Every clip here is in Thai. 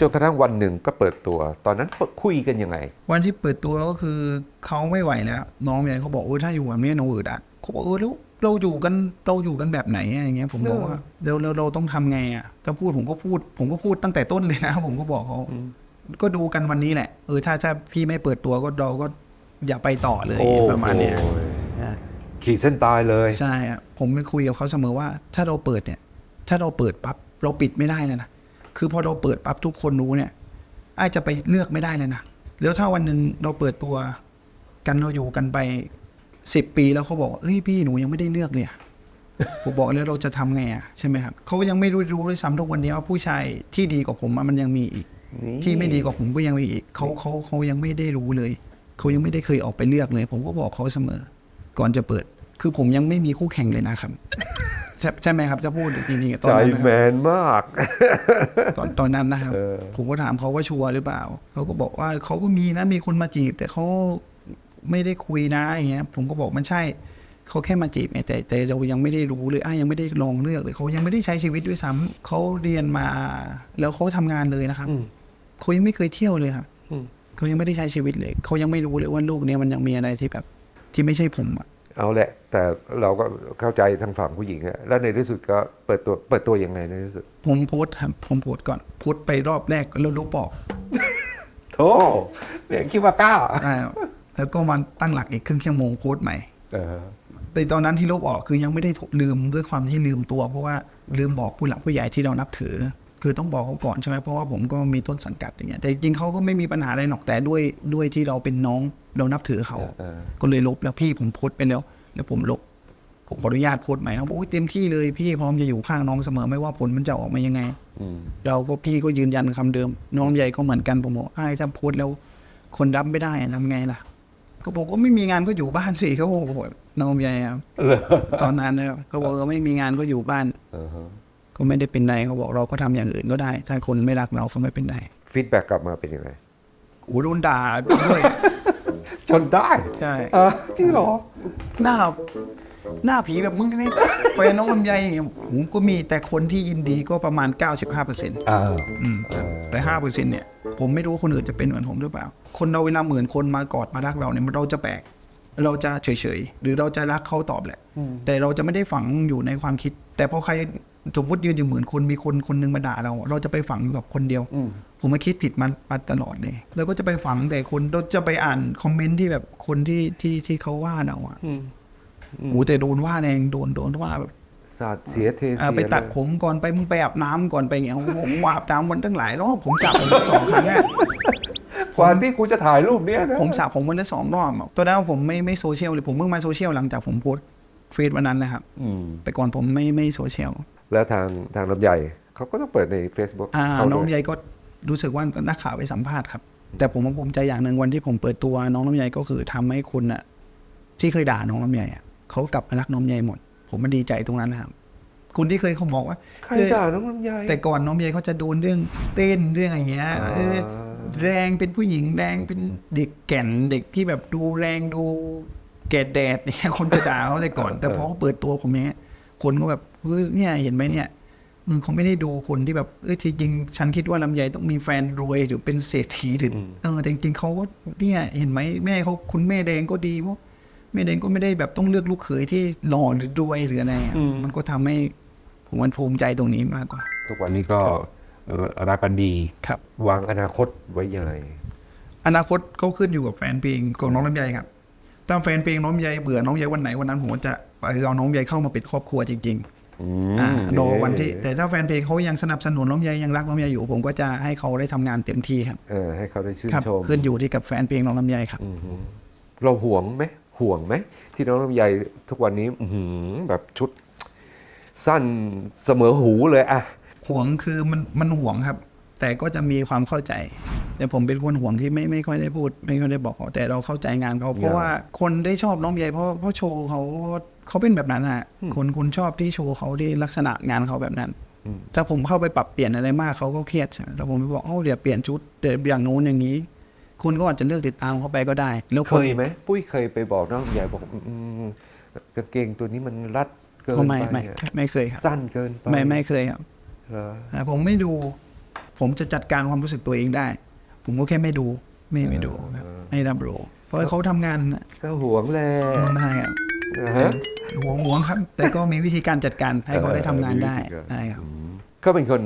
จนกระทั่งวันหนึ่งก็เปิดตัว ตอนนั้นคุยกันยังไง วันที่เปิดตัวก็คือเขาไม่ไหวแล้ว น้องใหญ่เขาบอกเออถ้าอยู่แบบนี้น้องอืดอะเขาบอกเออแล้วเราอยู่กันเราอยู่กันแบบไหนอะอย่างเงี้ย ผมบอกว่าเราเราเราต้องทำไงอะถ้าพูดผมก็พูด ผมก็พูดตั้งแต่ต้นเลยนะผมก็บอกเขาก็ดูกันวันนี้แหละเออถ้าถ้าพี่ไม่เปิดตัวก็เราก็อย่าไปต่อเลยโอ้ประมาณเนี้ยโอ้ยขีดเส้นตายเลยใช่อะผมไปคุยกับเขาเสมอว่า ถ้าเราเปิดเนี่ย ถ้าเราเปิดปั๊บเราปิดไม่ได้เลยนะ คือพอเราเปิดปั๊บทุกคนรู้เนี่ยไอ้จะไปเลือกไม่ได้เลยนะแล้วถ้าวันหนึ่งเราเปิดตัวกันเราอยู่กันไปสิบปีแล้วเขาบอกว่าเอ้ยพี่หนูยังไม่ได้เลือกเลยอะผมบอกแล้วเราจะทำไงอะใช่ไหมครับเขายังไม่รู้รู้ด้วยซ้ำทุกวันนี้ว่าผู้ชายที่ดีกว่าผมอะมันยังมีอีกนี่ที่ไม่ดีกว่าผมก็ยังมีอีกเขาเขาเขายังไม่ได้รู้เลยเขายังไม่ได้เคยออกไปเลือกเลย ผมก็บอกเขาเสมอ ก่อนจะเปิด คือผมยังไม่มีคู่แข่งเลยนะครับ ใช่ใช่ไหมครับจะพูดจริงๆตอนใจนั้นนะแมครับนมาก ตอนตอนนั้นนะครับ เออ ผมก็ถามเขาว่าชัวร์หรือเปล่า เขาก็บอกว่าเขาก็มีนะมีคนมาจีบ แต่เขาไม่ได้คุยนะอย่างเงี้ย ผมก็บอกมันใช่เขาแค่มาจีบไงแต่แต่เรายังไม่ได้รู้เลยอ้ายยังไม่ได้ลองเลือกเลยเขายังไม่ได้ใช้ชีวิตด้วยซ้ำเขาเรียนมา แล้วเขาทำงานเลยนะครับอืมเขายังไม่เคยเที่ยวเลยครับ อืม เขายังไม่ได้ใช้ชีวิตเลย เขายังไม่รู้เลยว่าโลกเนี้ยมันยังมีอะไรที่แบบ ที่ไม่ใช่ผมอะ เอาแหละ แต่เราก็เข้าใจทางฝั่งผู้หญิงอะแล้วในที่สุดก็เปิดตัวเปิดตัวยังไงในที่สุด ผมโพสต์ครับผมโพสต์ก่อนโพสต์ไปรอบแรกแล้วลบออกโธ่เนี่ยคิดว่าก้าวอ่าแล้วก็มาตั้งหลักอีกครึ่งชั่วโมงโพสต์ใหม่เออแต่ตอนนั้นที่ลบออกคือยังไม่ได้ลืมด้วยความที่ลืมตัว เพราะว่าลืมบอกผู้หลักผู้ใหญ่ที่เรานับถือ คือต้องบอกเขาก่อนใช่ไหมเพราะว่าผมก็มีต้นสังกัดอย่างเงี้ยแต่จริงๆเขาก็ไม่มีปัญหาอะไรหรอกแต่ด้วยด้วยที่เราเป็นน้อง เรานับถือเขาเออก็เลยลบแล้วพี่ผมโพสต์ไปแล้ว แล้วผมลบ ผมขออนุญาตโพสต์ใหม่นะบอกโอ้ยเต็มที่เลยพี่พร้อมจะอยู่ข้างน้องเสมอไม่ว่าผลมันจะออกมายังไงอืมเราก็พี่ก็ยืนยันคำเดิม น้องใหญ่ก็เหมือนกันผมบอกไอ้ถ้าโพสต์แล้ว คนรับไม่ได้อะทำไงล่ะ ก็บอกว่าไม่มีงานก็อยู่บ้านสิเขาบอกว่าน้องใหญ่ครับตอนนั้นนะครับเขาบอกว่าไม่มีงานก็อยู่บ้านเออฮะก็ไม่ได้เป็นไรเขาบอกเราก็ทำอย่างอื่นก็ได้ ถ้าคนไม่รักเราก็ไม่เป็นไรฟีดแบ็กกลับมาเป็นยังไงโอ้โดนด่าด้วย จนได้ใช่ เออจริงเหรอ หน้า หน้าผีแบบมึงนี่แฟนน้องลำไยอย่างเงี้ยผมก็มีแต่คนที่ยินดีก็ประมาณ 95เปอร์เซ็นต์อ่าแต่ห้าเปอร์เซ็นต์เนี่ยผมไม่รู้ว่าคนอื่นจะเป็นเหมือนผมหรือเปล่า คนเราเวลาหมื่นคนมากอดมารักเราเนี่ยเราจะแปลก เราจะเฉยๆ หรือเราจะรักเขาตอบแหละแต่เราจะไม่ได้ฝังอยู่ในความคิด แต่พอใครสมมติยืนอยู่หมื่นคนมีคนคนหนึงมาด่าเรา เราจะไปฝังอยู่กับคนเดียว อืม ผมมาคิดผิดมามาตลอดเลยแล้วก็จะไปฝังแต่คนเราจะไปอ่านคอมเมนต์ที่แบบคนที่ที่ที่เขาว่าเราอะอืมโอ้แต่โดนว่าแรงโดนโดนว่าแบบสาดเสียเทอ่าเสียไปตัดเลยผมก่อนไปมึงไปอาบน้ำก่อนไปเงี้ยโอ้โหผมอาบน้ำวันตั้งหลายรอบผมสระผมสองครั้งอะกว่าที่กูจะถ่ายรูปเนี้ยนะผมสระผมวันละสองรอบอะตอนนั้นผมไม่ไม่โซเชียลเลยผมเพิ่งมาโซเชียลหลังจากผมโพสต์เฟซวันนั้นนะครับอืมแต่ก่อนผมไม่ไม่โซเชียลแล้วทางทางลำใหญ่เขาก็ต้องเปิดใน Facebook อ่าเขาด้วยน้องลำไยก็ รู้สึกว่านักข่าวไปสัมภาษณ์ครับ แต่ผมภูมิใจอย่างหนึ่งวันที่ผมเปิดตัวน้องลำไยก็คือทำให้คนอะที่เคยด่าน้องลำไยอะเขากลับมารักน้องลำไยหมด ผมมันดีใจตรงนั้นนะครับคุณที่เคยเขาบอกว่าใครด่าน้องลำไยแต่ก่อนน้องลำไยเขาจะโดนเรื่องเต้นเรื่องอะไรเงี้ยอ่าเออแรงเป็นผู้หญิงแรงเป็นเด็กแก่นเด็กที่แบบดูแรงดูแก่แดดเนี่ยคนจะด่าเขาแต่ก่อน แต่พอเขาเปิดตัวผมเนี้ยคนก็แบบเฮ้ยเนี่ยเห็นไหมเนี่ยมึง เขาไม่ได้ดูคนที่แบบเอ้ยที่จริงฉันคิดว่าลำไยต้องมีแฟนรวยหรือเป็นเศรษฐีหรืออเออแต่จริงๆเขาก็เนี่ยเห็นไหมแม่เขาคุณแม่แดงก็ดีเพราะแม่แดงก็ไม่ได้แบบต้องเลือกลูกเขยที่หล่อหรือรวยหรืออะไรอะมันก็ทำให้ผมมันภูมิใจตรงนี้มากกว่า ทุกวันนี้ก็เอ่อรักกันดีครับ วางอนาคตไว้ยังไงอนาคตก็ขึ้นอยู่กับแฟนเพลงของน้องลำไยครับถ้าแฟนเพลงน้องลำไยเบื่อน้องลำไยวันไหนวันนั้นผมก็จะไปเอาน้องลำไยเข้ามาเป็นครอบครัวจริงอืๆ มอ่ารอวันที่แต่ถ้าแฟนเพลงเขายังสนับสนุนน้องลำไยยังรักน้องลำไยอยู่ ผมก็จะให้เขาได้ทำงานเต็มที่ครับเออให้เขาได้ชื่นครับชมขึ้นอยู่ที่กับแฟนเพลงน้องลำไยครับอือหือเราห่วงไหมห่วงไหมที่น้องลำไยทุกวันนี้อื้อหือแบบชุด สั้นเสมอหูเลยอะห่วงคือมันมันห่วงครับ แต่ก็จะมีความเข้าใจ แต่ผมเป็นคนห่วงที่ไม่ไม่ค่อยได้พูด ไม่ค่อยได้บอกเขาแต่เราเข้าใจงานเขาเพราะว่าคนได้ชอบน้องใหญ่เพราะเพราะโชว์เขา เขาเป็นแบบนั้นอะคนคุณชอบที่โชว์เขาที่ลักษณะงานเขาแบบนั้นอืมถ้าผมเข้าไปปรับเปลี่ยนอะไรมากเขาก็เครียดใช่ไหมแล้วผมไปบอกเอ้าเดี๋ยวเปลี่ยนชุดเดี๋ยวอย่างโน้นอย่างนี้ คุณก็อาจจะเลือกติดตามเขาไปก็ได้ แล้วเคคนยไหมปุ้ยเคยไปบอกน้องลำไยบอกอืมกางเกงตัวนี้มันรัดเกินไม่ไปไม่อะไม่เคยครับสั้นเกินไปไม่ไม่เคยครับเหรออ่าผมไม่ดู ผมจะจัดการความรู้สึกตัวเองได้ ผมก็แค่ไม่ดู ไม่ไม่ดูครับไม่รับรู้เพราะเขาทำงานนะก็ห่วงแหละทำได้ครับนะฮะ หวงหวงครับ แต่ก็มีวิธีการจัดการให้เขาได้ทำงานได้เออใช่ครับอืมเขาเป็นคน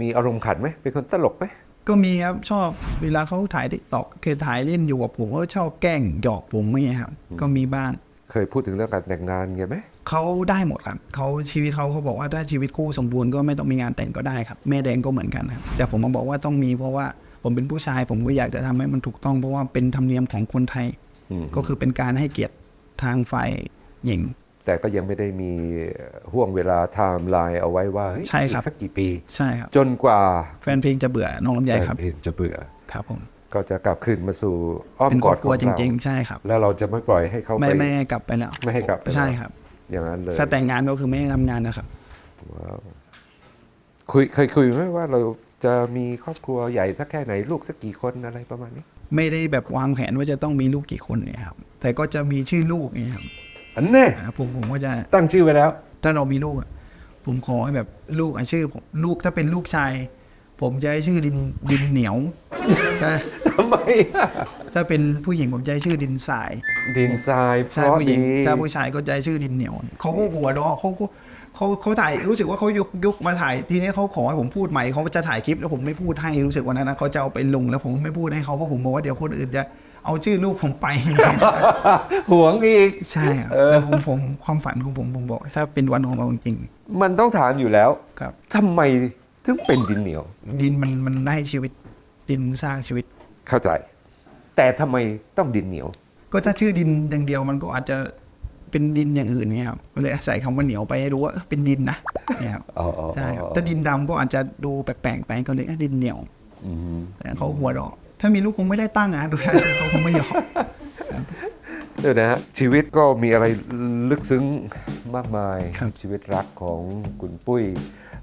มีอารมณ์ขันไหมเป็นคนตลกไหมก็มีครับชอบเวลาเขาถ่ายทิกตอกคือถ่ายเล่นอยู่กับผมก็ชอบแกล้งหยอกผมอย่างเงี้ยครับก็มีบ้างเคยพูดถึงเรื่องการแต่งงานไงไหมเขาได้หมดครับเขาชีวิตเขาเขาบอกว่าถ้าชีวิตคู่สมบูรณ์ก็ไม่ต้องมีงานแต่งก็ได้ครับแม่แดงก็เหมือนกันครับแต่ผมมาบอกว่าต้องมีเพราะว่าผมเป็นผู้ชาย ผมก็อยากจะทำให้มันถูกต้องเพราะว่าเป็นธรรมเนียมของคนไทยอืมก็คือเป็นการให้เกียรติ ทางฝ่ายหญิง แต่ก็ยังไม่ได้มีห่วงเวลาไทม์ไลน์เอาไว้ว่าเฮ้ยใช่ครับ อีกสักกี่ปี ใช่ครับ จนกว่าแฟนเพลงจะเบื่อน้องลำไยครับ แฟนเพลงจะเบื่อ ครับผมก็จะกลับคืนมาสู่อ้อมเป็นกครออดบขครัวองจเราริง ๆ ใช่ครับ แล้วเราจะไม่ปล่อยให้เขาไม่ไปไม่ให้กลับไปแล้วไม่ให้กลับไปใช่ครับอย่างนั้นเลยถ้าแต่งงานก็คือไม่ให้ทำงานนะครับ ว้าวคุยเคยคุยไหมว่าเราจะมีครอบครัวใหญ่สักแค่ไหนลูกสักกี่คนอะไรประมาณนี้ ไม่ได้แบบวางแผนว่าจะต้องมีลูกกี่คนเนี่ยครับ แต่ก็จะมีชื่อลูกเนี่ยครับอันแน่อ่าผมผมก็จะตั้งชื่อไว้แล้ว ถ้าเรามีลูกอะผมขอให้แบบลูกอะชื่อผมลูกถ้าเป็นลูกชาย ผมจะให้ชื่อดินดินเหนียวถ้าทำไมอะถ้าเป็นผู้หญิงผมจะให้ชื่อดินทราย ดินทรายเพใช่ราะผู้หญิงดีถ้าผู้ชายก็จะให้ชื่อดินเหนียวเขาก็หัวเราะเขาก็เขาเขาถ่ายรู้สึกว่าเขายกยกมาถ่ายทีนี้เขาขอให้ผมพูดใหม่เขาจะถ่ายคลิปแล้วผมไม่พูดให้รู้สึกวันนั้นนะเขาจะเอาไปลงแล้วผมไม่พูดให้เขาเพราะผมบอกว่าเดี๋ยวคนอื่นจะ เอาชื่อลูกผมไป ห่วงอีก ใช่ครับเออแต่ผมผมความฝันของผมผมบอก ถ้าเป็นวันของเราจริงมันต้องถามอยู่แล้วๆครับ ทำไมถึงเป็นดินเหนียว ดินมันมันได้ชีวิตดินสร้างชีวิต เข้าใจ แต่ทำไมต้องดินเหนียว ก็ถ้าชื่อดินอย่างเดียวมันก็อาจจะเป็นดินอย่างอื่นเนี่ยครับก็เลยใส่คำว่าเหนียวไปให้รู้ว่าเออเป็นดินนะเนี่ยครับอ๋ออ๋อใช่ครับอ๋อถ้าดินดำก็อาจจะดูแปลกๆไปก็เลยอะดินเหนียวอืมแต่เขาหัวเราะ ถ้ามีลูกคงไม่ได้ตั้งอะดูเขาคงไม่ยอมเดี๋ยวนะฮะชีวิตก็มีอะไรลึกซึ้งมากมายครับชีวิตรักของคุณปุ้ย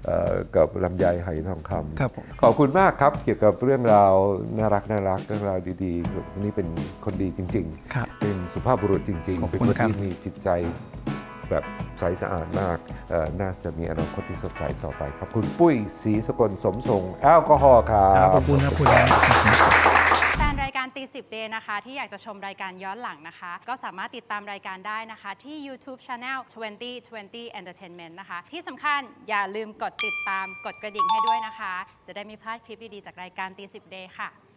เอ่อกับลำไยไหทองคำครับผมขอบคุณมากครับเกี่ยวกับเรื่องราวน่ารักน่ารักเรื่องราวดีๆคนนี้เป็นคนดีจริงครับๆเป็นสุภาพบุรุษจริงขอบๆเป็นคุณคนครับที่มีจิตใจแบบใสสะอาดมากเอ่อน่าจะมีอนาคตที่สดใสต่อไปครับ คุณปุ้ยศรีสกลสมทรงแอลกอฮอล์ครัครับบขอบคุณครับคุณ ตีสิบเดนะคะ ที่อยากจะชมรายการย้อนหลังนะคะ ก็สามารถติดตามรายการได้นะคะ ที่ YouTube Channel 2020 Entertainment นะคะ ที่สำคัญอย่าลืมกดติดตามกดกระดิ่งให้ด้วยนะคะ จะได้ไม่พลาดคลิปดีๆจากรายการตีสิบเดค่ะ